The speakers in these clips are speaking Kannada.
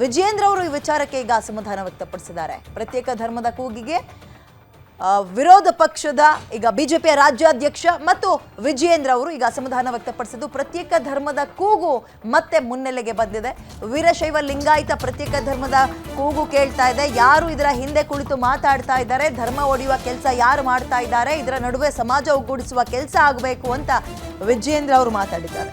ವಿಜಯೇಂದ್ರ ಅವರು ಈ ವಿಚಾರಕ್ಕೆ ಈಗ ಅಸಮಾಧಾನ ವ್ಯಕ್ತಪಡಿಸಿದ್ದಾರೆ. ಪ್ರತ್ಯೇಕ ಧರ್ಮದ ಕೂಗಿಗೆ ವಿರೋಧ ಪಕ್ಷದ ಈಗ ಬಿಜೆಪಿಯ ರಾಜ್ಯಾಧ್ಯಕ್ಷ ಮತ್ತು ವಿಜಯೇಂದ್ರ ಅವರು ಈಗ ಅಸಮಾಧಾನ ವ್ಯಕ್ತಪಡಿಸಿದ್ದು, ಪ್ರತ್ಯೇಕ ಧರ್ಮದ ಕೂಗು ಮತ್ತೆ ಮುನ್ನೆಲೆಗೆ ಬಂದಿದೆ. ವೀರಶೈವ ಲಿಂಗಾಯತ ಪ್ರತ್ಯೇಕ ಧರ್ಮದ ಕೂಗು ಕೇಳ್ತಾ ಇದೆ. ಯಾರು ಇದರ ಹಿಂದೆ ಕುಳಿತು ಮಾತಾಡ್ತಾ ಇದ್ದಾರೆ? ಧರ್ಮ ಒಡೆಯುವ ಕೆಲಸ ಯಾರು ಮಾಡ್ತಾ ಇದ್ದಾರೆ? ಇದರ ನಡುವೆ ಸಮಾಜ ಒಗ್ಗೂಡಿಸುವ ಕೆಲಸ ಆಗಬೇಕು ಅಂತ ವಿಜಯೇಂದ್ರ ಅವರು ಮಾತಾಡಿದ್ದಾರೆ.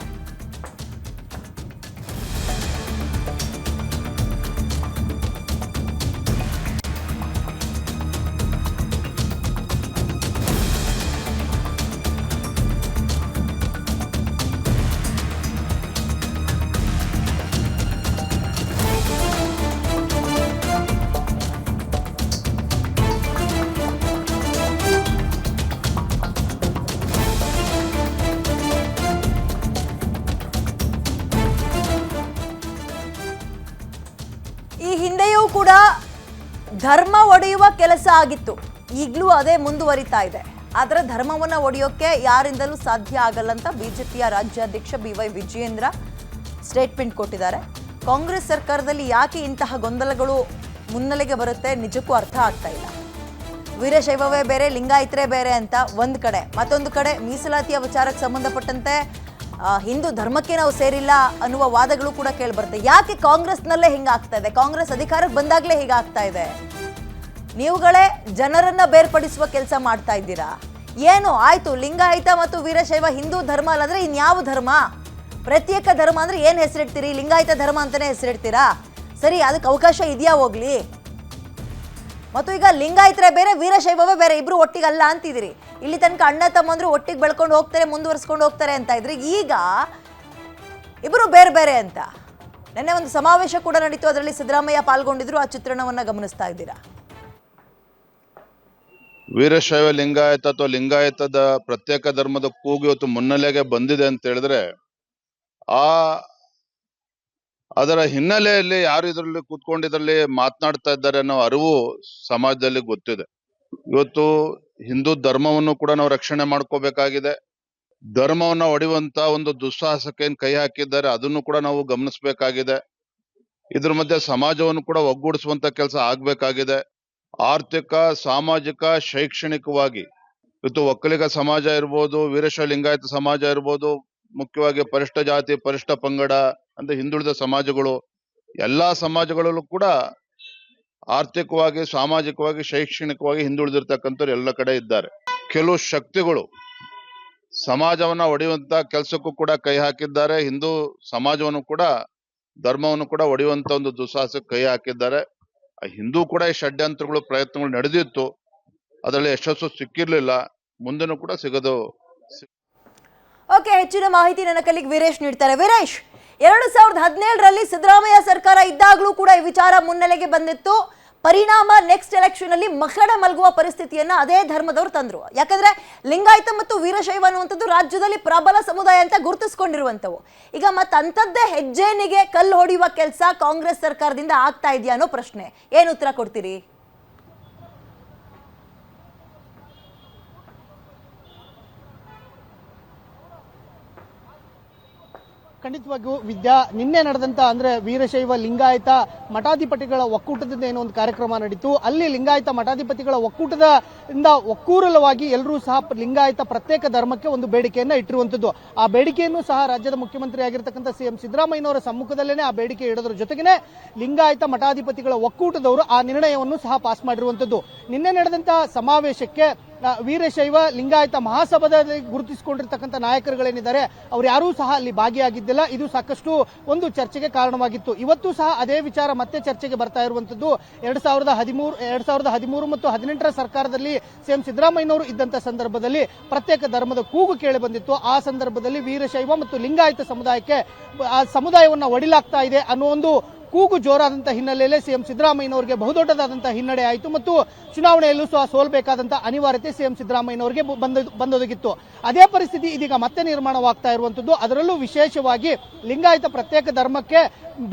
ಕೂಡ ಧರ್ಮ ಒಡೆಯುವ ಕೆಲಸ ಆಗಿತ್ತು. ಈಗಲೂ ಅದೇ ಮುಂದುವರಿತಾ ಇದೆ. ಆದರೆ ಧರ್ಮವನ್ನು ಒಡೆಯೋಕ್ಕೆ ಯಾರಿಂದಲೂ ಸಾಧ್ಯ ಆಗಲ್ಲ ಅಂತ ಬಿಜೆಪಿಯ ರಾಜ್ಯಾಧ್ಯಕ್ಷ ಬಿ ವೈ ವಿಜಯೇಂದ್ರ ಸ್ಟೇಟ್ಮೆಂಟ್ ಕೊಟ್ಟಿದ್ದಾರೆ. ಕಾಂಗ್ರೆಸ್ ಸರ್ಕಾರದಲ್ಲಿ ಯಾಕೆ ಇಂತಹ ಗೊಂದಲಗಳು ಮುನ್ನೆಲೆಗೆ ಬರುತ್ತೆ ನಿಜಕ್ಕೂ ಅರ್ಥ ಆಗ್ತಾ ಇಲ್ಲ. ವೀರಶೈವವೇ ಬೇರೆ, ಲಿಂಗಾಯತರೇ ಬೇರೆ ಅಂತ ಒಂದು ಕಡೆ, ಮತ್ತೊಂದು ಕಡೆ ಮೀಸಲಾತಿಯ ವಿಚಾರಕ್ಕೆ ಸಂಬಂಧಪಟ್ಟಂತೆ ಹಿಂದೂ ಧರ್ಮಕ್ಕೆ ನಾವು ಸೇರಿಲ್ಲ ಅನ್ನುವ ವಾದಗಳು ಕೂಡ ಕೇಳಿಬರುತ್ತೆ. ಯಾಕೆ ಕಾಂಗ್ರೆಸ್ನಲ್ಲೇ ಹಿಂಗಾಗ್ತಾ ಇದೆ? ಕಾಂಗ್ರೆಸ್ ಅಧಿಕಾರಕ್ಕೆ ಬಂದಾಗಲೇ ಹೀಗಾಗ್ತಾ ಇದೆ? ನೀವುಗಳೇ ಜನರನ್ನ ಬೇರ್ಪಡಿಸುವ ಕೆಲಸ ಮಾಡ್ತಾ ಇದ್ದೀರಾ? ಏನು ಆಯ್ತು? ಲಿಂಗಾಯತ ಮತ್ತು ವೀರಶೈವ ಹಿಂದೂ ಧರ್ಮ ಅಲ್ಲಂದ್ರೆ ಇನ್ಯಾವ ಧರ್ಮ? ಪ್ರತ್ಯೇಕ ಧರ್ಮ ಅಂದ್ರೆ ಏನು ಹೆಸರಿಡ್ತೀರಿ? ಲಿಂಗಾಯತ ಧರ್ಮ ಅಂತಾನೆ ಹೆಸರಿಡ್ತೀರಾ? ಸರಿ, ಅದಕ್ಕೆ ಅವಕಾಶ ಇದೆಯಾ ಹೋಗ್ಲಿ? ಮತ್ತು ಈಗ ಲಿಂಗಾಯತರೇ ಬೇರೆ, ವೀರಶೈವವೇ ಬೇರೆ, ಇಬ್ರು ಒಟ್ಟಿಗೆ ಅಲ್ಲ ಅಂತಿದ್ದೀರಿ. ಇಲ್ಲಿ ತನಕ ಅಣ್ಣ ತಮ್ಮಂದ್ರು ಒಟ್ಟಿಗೆ ಬೆಳ್ಕೊಂಡು ಹೋಗ್ತಾರೆ, ಮುಂದುವರ್ಸ್ಕೊಂಡು ಹೋಗ್ತಾರೆ ಅಂತ ಇದ್ರೆ ಈಗ ಇಬ್ಬರು ಬೇರೆ ಬೇರೆ ಅಂತ. ನಿನ್ನೆ ಒಂದು ಸಮಾವೇಶ ಕೂಡ ನಡೀತು, ಅದರಲ್ಲಿ ಸಿದ್ದರಾಮಯ್ಯ ಪಾಲ್ಗೊಂಡಿದ್ರು. ಆ ಚಿತ್ರಣವನ್ನ ಗಮನಿಸ್ತಾ ಇದ್ದೀರಾ? ವೀರಶೈವ ಲಿಂಗಾಯತ ಅಥವಾ ಲಿಂಗಾಯತದ ಪ್ರತ್ಯೇಕ ಧರ್ಮದ ಕೂಗು ಇವತ್ತು ಮುನ್ನೆಲೆಗೆ ಬಂದಿದೆ ಅಂತ ಹೇಳಿದ್ರೆ, ಆ ಅದರ ಹಿನ್ನೆಲೆಯಲ್ಲಿ ಯಾರು ಇದರಲ್ಲಿ ಕೂತ್ಕೊಂಡು ಇದರಲ್ಲಿ ಮಾತನಾಡ್ತಾ ಇದ್ದಾರೆ ಅನ್ನೋ ಅರಿವು ಸಮಾಜದಲ್ಲಿ ಗೊತ್ತಿದೆ. ಇವತ್ತು ಹಿಂದೂ ಧರ್ಮವನ್ನು ಕೂಡ ನಾವು ರಕ್ಷಣೆ ಮಾಡ್ಕೋಬೇಕಾಗಿದೆ. ಧರ್ಮವನ್ನ ಒಡೆಯುವಂತ ಒಂದು ದುಸ್ಸಾಹಸಕ್ಕೆ ಕೈ ಹಾಕಿದ್ದಾರೆ, ಅದನ್ನು ಕೂಡ ನಾವು ಗಮನಿಸಬೇಕಾಗಿದೆ. ಇದ್ರ ಮಧ್ಯೆ ಸಮಾಜವನ್ನು ಕೂಡ ಒಗ್ಗೂಡಿಸುವಂತ ಕೆಲಸ ಆಗ್ಬೇಕಾಗಿದೆ. ಆರ್ಥಿಕ, ಸಾಮಾಜಿಕ, ಶೈಕ್ಷಣಿಕವಾಗಿ ಇವತ್ತು ಒಕ್ಕಲಿಗ ಸಮಾಜ ಇರ್ಬೋದು ವೀರಶೈವ ಲಿಂಗಾಯತ ಸಮಾಜ ಇರ್ಬೋದು, ಮುಖ್ಯವಾಗಿ ಪರಿಷ್ಠ ಜಾತಿ, ಪರಿಷ್ಠ ಪಂಗಡ, ಅಂದ್ರೆ ಹಿಂದುಳಿದ ಸಮಾಜಗಳು, ಎಲ್ಲಾ ಸಮಾಜಗಳಲ್ಲೂ ಕೂಡ ಆರ್ಥಿಕವಾಗಿ, ಸಾಮಾಜಿಕವಾಗಿ, ಶೈಕ್ಷಣಿಕವಾಗಿ ಹಿಂದುಳಿದಿರ್ತಕ್ಕಂಥವ್ರು ಎಲ್ಲ ಕಡೆ ಇದ್ದಾರೆ. ಕೆಲವು ಶಕ್ತಿಗಳು ಸಮಾಜವನ್ನ ಒಡೆಯುವಂತ ಕೆಲಸಕ್ಕೂ ಕೂಡ ಕೈ ಹಾಕಿದ್ದಾರೆ. ಹಿಂದೂ ಸಮಾಜವನ್ನು ಕೂಡ, ಧರ್ಮವನ್ನು ಕೂಡ ಒಡೆಯುವಂತ ಒಂದು ದುಸ್ಸಾಹಸಕ್ಕೆ ಕೈ ಹಾಕಿದ್ದಾರೆ. ಹಿಂದೂ ಕೂಡ ಈ ಷಡ್ಯಂತ್ರಗಳು, ಪ್ರಯತ್ನಗಳು ನಡೆದಿತ್ತು. ಅದರಲ್ಲಿ ಯಶಸ್ಸು ಸಿಕ್ಕಿರ್ಲಿಲ್ಲ. ಮುಂದೆನೂ ಕೂಡ ಸಿಗೋದು ಓಕೆ ಹೆಚ್ಚಿನ ಮಾಹಿತಿ ನನ್ನ ಕಲಿಗೆ ವೀರೇಶ್ ನೀಡ್ತಾರೆ. ವೀರೇಶ್! ಎರಡು ಸಾವಿರದ ಹದಿನೇಳರಲ್ಲಿ ಸಿದ್ದರಾಮಯ್ಯ ಸರ್ಕಾರ ಇದ್ದಾಗಲೂ ಕೂಡ ಈ ವಿಚಾರ ಮುನ್ನೆಲೆಗೆ ಬಂದಿತ್ತು. ಪರಿಣಾಮ ನೆಕ್ಸ್ಟ್ ಎಲೆಕ್ಷನ್ ಅಲ್ಲಿ ಮಕ್ಕಳ ಮಲಗುವ ಪರಿಸ್ಥಿತಿಯನ್ನ ಅದೇ ಧರ್ಮದವರು ತಂದ್ರು. ಯಾಕಂದ್ರೆ ಲಿಂಗಾಯತ ಮತ್ತು ವೀರಶೈವ ಅನ್ನುವಂಥದ್ದು ರಾಜ್ಯದಲ್ಲಿ ಪ್ರಬಲ ಸಮುದಾಯ ಅಂತ ಗುರುತಿಸ್ಕೊಂಡಿರುವಂಥವು. ಈಗ ಮತ್ತೆ ಅಂಥದ್ದೇ ಹೆಜ್ಜೆನಿಗೆ ಕಲ್ಲು ಹೊಡೆಯುವ ಕೆಲಸ ಕಾಂಗ್ರೆಸ್ ಸರ್ಕಾರದಿಂದ ಆಗ್ತಾ ಇದೆಯಾ ಅನ್ನೋ ಪ್ರಶ್ನೆ. ಏನು ಉತ್ತರ ಕೊಡ್ತೀರಿ? ಖಂಡಿತವಾಗಿಯೂ ವಿದ್ಯಾ, ನಿನ್ನೆ ನಡೆದಂತ ಅಂದ್ರೆ ವೀರಶೈವ ಲಿಂಗಾಯತ ಮಠಾಧಿಪತಿಗಳ ಒಕ್ಕೂಟದಿಂದ ಏನೋ ಒಂದು ಕಾರ್ಯಕ್ರಮ ನಡೀತು. ಅಲ್ಲಿ ಲಿಂಗಾಯತ ಮಠಾಧಿಪತಿಗಳ ಒಕ್ಕೂಟದ ಇಂದ ಒಕ್ಕೂರಲವಾಗಿ ಎಲ್ಲರೂ ಸಹ ಲಿಂಗಾಯತ ಪ್ರತ್ಯೇಕ ಧರ್ಮಕ್ಕೆ ಒಂದು ಬೇಡಿಕೆಯನ್ನ ಇಟ್ಟಿರುವಂತದ್ದು. ಆ ಬೇಡಿಕೆಯನ್ನು ಸಹ ರಾಜ್ಯದ ಮುಖ್ಯಮಂತ್ರಿ ಆಗಿರ್ತಕ್ಕಂಥ ಸಿಎಂ ಸಿದ್ದರಾಮಯ್ಯನವರ ಸಮ್ಮುಖದಲ್ಲೇನೆ ಆ ಬೇಡಿಕೆ ಇಡೋದ್ರ ಜೊತೆಗೇನೆ ಲಿಂಗಾಯತ ಮಠಾಧಿಪತಿಗಳ ಒಕ್ಕೂಟದವರು ಆ ನಿರ್ಣಯವನ್ನು ಸಹ ಪಾಸ್ ಮಾಡಿರುವಂತದ್ದು. ನಿನ್ನೆ ನಡೆದಂತಹ ಸಮಾವೇಶಕ್ಕೆ ವೀರಶೈವ ಲಿಂಗಾಯತ ಮಹಾಸಭಾದಲ್ಲಿ ಗುರುತಿಸಿಕೊಂಡಿರ್ತಕ್ಕಂಥ ನಾಯಕರುಗಳೇನಿದ್ದಾರೆ, ಅವ್ರು ಯಾರೂ ಸಹ ಅಲ್ಲಿ ಭಾಗಿಯಾಗಿದ್ದಿಲ್ಲ. ಇದು ಸಾಕಷ್ಟು ಒಂದು ಚರ್ಚೆಗೆ ಕಾರಣವಾಗಿತ್ತು. ಇವತ್ತು ಸಹ ಅದೇ ವಿಚಾರ ಮತ್ತೆ ಚರ್ಚೆಗೆ ಬರ್ತಾ ಇರುವಂತದ್ದು ಎರಡ್ ಸಾವಿರದ ಹದಿಮೂರು, ಎರಡ್ ಸಾವಿರದ ಹದಿಮೂರು ಮತ್ತು ಹದಿನೆಂಟರ ಸರ್ಕಾರದಲ್ಲಿ ಸಿಎಂ ಸಿದ್ದರಾಮಯ್ಯನವರು ಇದ್ದಂತ ಸಂದರ್ಭದಲ್ಲಿ ಪ್ರತ್ಯೇಕ ಧರ್ಮದ ಕೂಗು ಕೇಳಿ ಬಂದಿತ್ತು. ಆ ಸಂದರ್ಭದಲ್ಲಿ ವೀರಶೈವ ಮತ್ತು ಲಿಂಗಾಯತ ಸಮುದಾಯಕ್ಕೆ, ಆ ಸಮುದಾಯವನ್ನು ಒಡಿಲಾಗ್ತಾ ಇದೆ ಅನ್ನೋ ಒಂದು ಕೂಗು ಜೋರಾದಂತಹ ಹಿನ್ನೆಲೆಯಲ್ಲಿ ಸಿಎಂ ಸಿದ್ದರಾಮಯ್ಯನವರಿಗೆ ಬಹುದೊಡ್ಡದಾದಂಥ ಹಿನ್ನಡೆ ಆಯಿತು ಮತ್ತು ಚುನಾವಣೆಯಲ್ಲೂ ಸಹ ಸೋಲ್ಬೇಕಾದಂತಹ ಅನಿವಾರ್ಯತೆ ಸಿಎಂ ಸಿದ್ದರಾಮಯ್ಯನವರಿಗೆ ಬಂದ ಬಂದೊದಗಿತ್ತು. ಅದೇ ಪರಿಸ್ಥಿತಿ ಇದೀಗ ಮತ್ತೆ ನಿರ್ಮಾಣವಾಗ್ತಾ ಇರುವಂತದ್ದು. ಅದರಲ್ಲೂ ವಿಶೇಷವಾಗಿ ಲಿಂಗಾಯತ ಪ್ರತ್ಯೇಕ ಧರ್ಮಕ್ಕೆ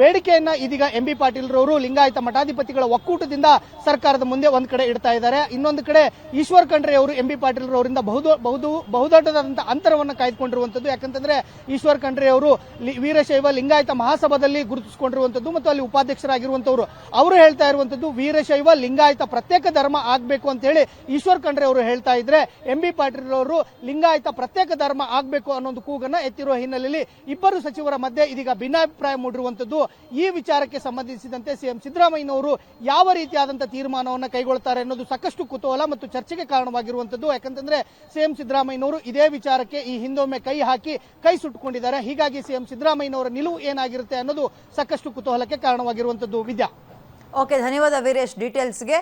ಬೇಡಿಕೆಯನ್ನ ಇದೀಗ ಎಂ ಬಿ ಪಾಟೀಲ್ರವರು ಲಿಂಗಾಯತ ಮಠಾಧಿಪತಿಗಳ ಒಕ್ಕೂಟದಿಂದ ಸರ್ಕಾರದ ಮುಂದೆ ಒಂದು ಕಡೆ ಇಡ್ತಾ ಇದ್ದಾರೆ. ಇನ್ನೊಂದು ಕಡೆ ಈಶ್ವರ್ ಖಂಡ್ರೆ ಅವರು ಎಂ ಬಿ ಪಾಟೀಲ್ ರವರಿಂದ ಬಹುದು ಬಹುದು ಬಹುದೊಡ್ಡದಾದಂತಹ ಅಂತರವನ್ನು ಕಾಯ್ದುಕೊಂಡಿರುವಂತದ್ದು. ಯಾಕಂತಂದ್ರೆ ಈಶ್ವರ್ ಖಂಡ್ರೆ ಅವರು ವೀರಶೈವ ಲಿಂಗಾಯತ ಮಹಾಸಭಾದಲ್ಲಿ ಗುರುತಿಸಿಕೊಂಡಿರುವಂತದ್ದು ಮತ್ತು ಅಲ್ಲಿ ಉಪಾಧ್ಯಕ್ಷರಾಗಿರುವಂತವ್ರು. ಅವರು ಹೇಳ್ತಾ ಇರುವಂತದ್ದು ವೀರಶೈವ, ಲಿಂಗಾಯತ ಪ್ರತ್ಯೇಕ ಧರ್ಮ ಆಗ್ಬೇಕು ಅಂತ ಹೇಳಿ ಈಶ್ವರ್ ಖಂಡ್ರೆ ಅವರು ಹೇಳ್ತಾ ಇದ್ರೆ ಎಂ ಬಿ ಪಾಟೀಲ್ ಅವರು ಲಿಂಗಾಯತ ಪ್ರತ್ಯೇಕ ಧರ್ಮ ಆಗ್ಬೇಕು ಅನ್ನೋದು ಕೂಗನ್ನ ಎತ್ತಿರುವ ಹಿನ್ನೆಲೆಯಲ್ಲಿ ಇಬ್ಬರು ಸಚಿವರ ಮಧ್ಯೆ ಇದೀಗ ಭಿನ್ನಾಭಿಪ್ರಾಯ ಮೂಡಿರುವಂತದ್ದು. ಈ ವಿಚಾರಕ್ಕೆ ಸಂಬಂಧಿಸಿದಂತೆ ಸಿಎಂ ಸಿದ್ದರಾಮಯ್ಯನವರು ಯಾವ ರೀತಿಯಾದಂತಹ ತೀರ್ಮಾನವನ್ನು ಕೈಗೊಳ್ತಾರೆ ಅನ್ನೋದು ಸಾಕಷ್ಟು ಕುತೂಹಲ ಮತ್ತು ಚರ್ಚೆಗೆ ಕಾರಣವಾಗಿರುವಂತದ್ದು. ಯಾಕಂತಂದ್ರೆ ಸಿಎಂ ಸಿದ್ದರಾಮಯ್ಯನವರು ಇದೇ ವಿಚಾರಕ್ಕೆ ಈ ಹಿಂದೊಮ್ಮೆ ಕೈ ಹಾಕಿ ಕೈ ಸುಟ್ಟುಕೊಂಡಿದ್ದಾರೆ ಹೀಗಾಗಿ ಸಿಎಂ ಸಿದ್ದರಾಮಯ್ಯನವರ ನಿಲುವು ಏನಾಗಿರುತ್ತೆ ಅನ್ನೋದು ಸಾಕಷ್ಟು ಕುತೂಹಲಕ್ಕೆ ಕಾರಣವಾಗಿರುವಂತದ್ದು ವಿದ್ಯಾ. ಓಕೆ ಧನ್ಯವಾದ ವೀರೇಶ್ ಡೀಟೇಲ್ಸ್ಗೆ.